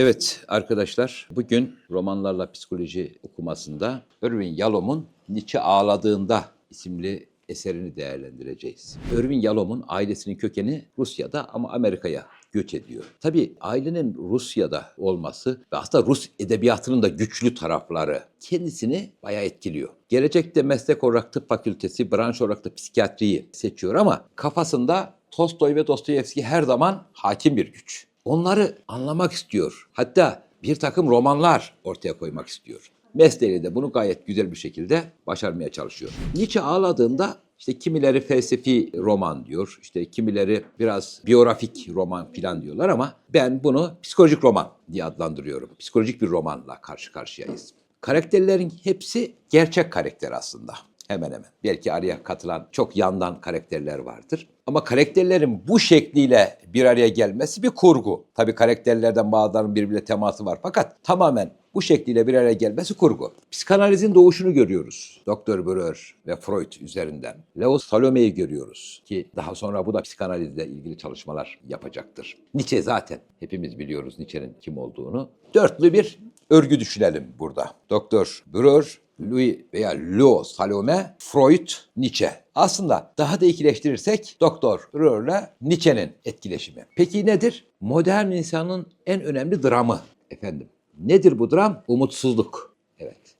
Evet arkadaşlar bugün romanlarla psikoloji okumasında Irving Yalom'un Nietzsche Ağladığında isimli eserini değerlendireceğiz. Irving Yalom'un ailesinin kökeni Rusya'da ama Amerika'ya göç ediyor. Tabii ailenin Rusya'da olması ve aslında Rus edebiyatının da güçlü tarafları kendisini bayağı etkiliyor. Gelecekte meslek olarak tıp fakültesi, branş olarak da psikiyatriyi seçiyor ama kafasında Tolstoy ve Dostoyevski her zaman hakim bir güç. Onları anlamak istiyor. Hatta bir takım romanlar ortaya koymak istiyor. Mesleğiyle de bunu gayet güzel bir şekilde başarmaya çalışıyor. Nietzsche ağladığında işte kimileri felsefi roman diyor, işte kimileri biraz biyografik roman filan diyorlar ama ben bunu psikolojik roman diye adlandırıyorum. Psikolojik bir romanla karşı karşıyayız. Karakterlerin hepsi gerçek karakter aslında. Hemen hemen. Belki araya katılan çok yandan karakterler vardır. Ama karakterlerin bu şekliyle bir araya gelmesi bir kurgu. Tabii karakterlerden bazılarının birbiriyle teması var fakat tamamen bu şekliyle bir araya gelmesi kurgu. Psikanalizin doğuşunu görüyoruz. Doktor Breuer ve Freud üzerinden. Leo Salome'yi görüyoruz ki daha sonra bu da psikanalizle ilgili çalışmalar yapacaktır. Nietzsche zaten hepimiz biliyoruz Nietzsche'nin kim olduğunu. Dörtlü bir örgü düşünelim burada. Doktor Breuer, Louis veya Leo Salome, Freud, Nietzsche. Aslında daha da ikileştirirsek Doktor Breuer'la Nietzsche'nin etkileşimi. Peki nedir? Modern insanın en önemli dramı efendim. Nedir bu dram? Umutsuzluk.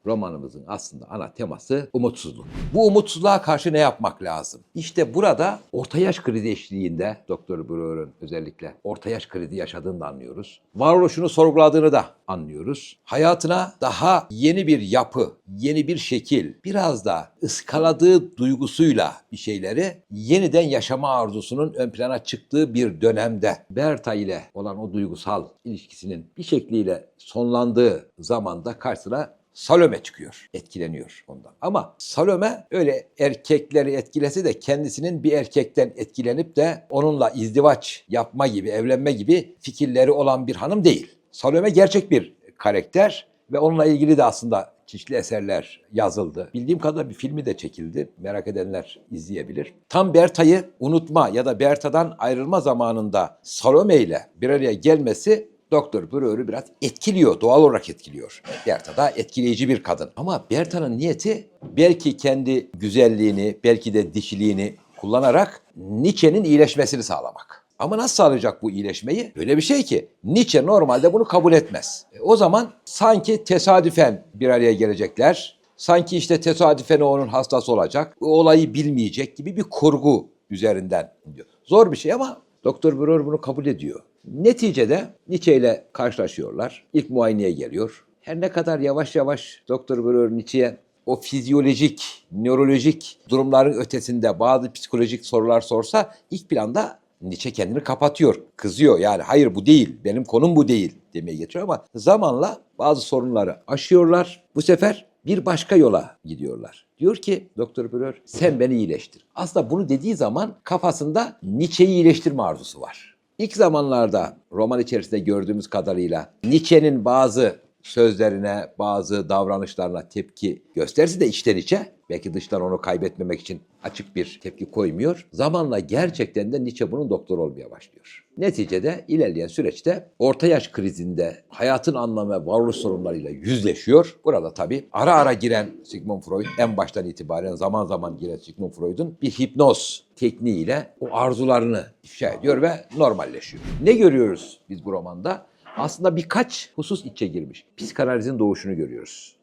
Romanımızın aslında ana teması umutsuzluk. Bu umutsuzluğa karşı ne yapmak lazım? İşte burada orta yaş krizi eşliğinde Doktor Breuer'ın özellikle orta yaş krizi yaşadığını da anlıyoruz. Varoluşunu sorguladığını da anlıyoruz. Hayatına daha yeni bir yapı, yeni bir şekil, biraz da ıskaladığı duygusuyla bir şeyleri yeniden yaşama arzusunun ön plana çıktığı bir dönemde Berta ile olan o duygusal ilişkisinin bir şekliyle sonlandığı zamanda karşısına Salome çıkıyor, etkileniyor ondan. Ama Salome öyle erkekleri etkilese de kendisinin bir erkekten etkilenip de onunla izdivaç yapma gibi, evlenme gibi fikirleri olan bir hanım değil. Salome gerçek bir karakter ve onunla ilgili de aslında çeşitli eserler yazıldı. Bildiğim kadarıyla bir filmi de çekildi. Merak edenler izleyebilir. Tam Berta'yı unutma ya da Berta'dan ayrılma zamanında Salome ile bir araya gelmesi Doktor Breuer'ü biraz etkiliyor, doğal olarak etkiliyor. Berta da etkileyici bir kadın. Ama Berta'nın niyeti belki kendi güzelliğini, belki de dişiliğini kullanarak Nietzsche'nin iyileşmesini sağlamak. Ama nasıl sağlayacak bu iyileşmeyi? Öyle bir şey ki Nietzsche normalde bunu kabul etmez. E, o zaman sanki tesadüfen bir araya gelecekler. Sanki işte tesadüfen onun hastası olacak. O olayı bilmeyecek gibi bir kurgu üzerinden diyor. Zor bir şey ama Doktor Breuer bunu kabul ediyor. Neticede Nietzsche ile karşılaşıyorlar. İlk muayeneye geliyor. Her ne kadar yavaş yavaş Doktor Breuer Nietzsche'ye o fizyolojik, nörolojik durumların ötesinde bazı psikolojik sorular sorsa ilk planda Nietzsche kendini kapatıyor, kızıyor. Yani hayır bu değil, benim konum bu değil demeye geçiyor ama zamanla bazı sorunları aşıyorlar. Bu sefer bir başka yola gidiyorlar. Diyor ki Doktor Breuer sen beni iyileştir. Aslında bunu dediği zaman kafasında Nietzsche'yi iyileştirme arzusu var. İlk zamanlarda roman içerisinde gördüğümüz kadarıyla Nietzsche'nin bazı sözlerine, bazı davranışlarına tepki gösterse de içten içe belki dıştan onu kaybetmemek için açık bir tepki koymuyor. Zamanla gerçekten de Nietzsche bunun doktor olmaya başlıyor. Neticede ilerleyen süreçte orta yaş krizinde hayatın anlamı ve varoluş sorunlarıyla yüzleşiyor. Burada tabii ara ara giren Sigmund Freud en baştan itibaren zaman zaman giren Sigmund Freud'un bir hipnoz tekniğiyle o arzularını ifşa ediyor ve normalleşiyor. Ne görüyoruz biz bu romanda? Aslında birkaç husus içe girmiş. Psikanalizin doğuşunu görüyoruz.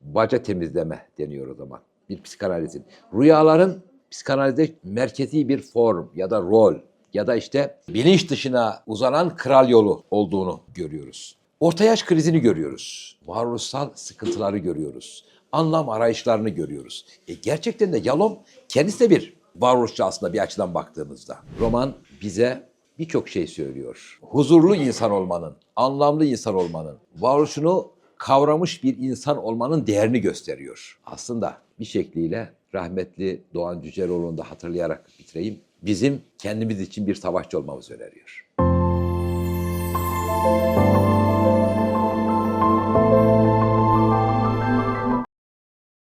Baca temizleme deniyor o zaman. Bir psikanalizin. Rüyaların psikanalizde merkezi bir form ya da rol ya da işte bilinç dışına uzanan kral yolu olduğunu görüyoruz. Orta yaş krizini görüyoruz. Varoluşsal sıkıntıları görüyoruz. Anlam arayışlarını görüyoruz. E gerçekten de Yalom kendisi de bir varoluşçu aslında bir açıdan baktığımızda. Roman bize birçok şey söylüyor. Huzurlu insan olmanın, anlamlı insan olmanın, varoluşunu kavramış bir insan olmanın değerini gösteriyor. Aslında bir şekliyle rahmetli Doğan Cüceloğlu'nu da hatırlayarak bitireyim. Bizim kendimiz için bir savaşçı olmamızı öneriyor.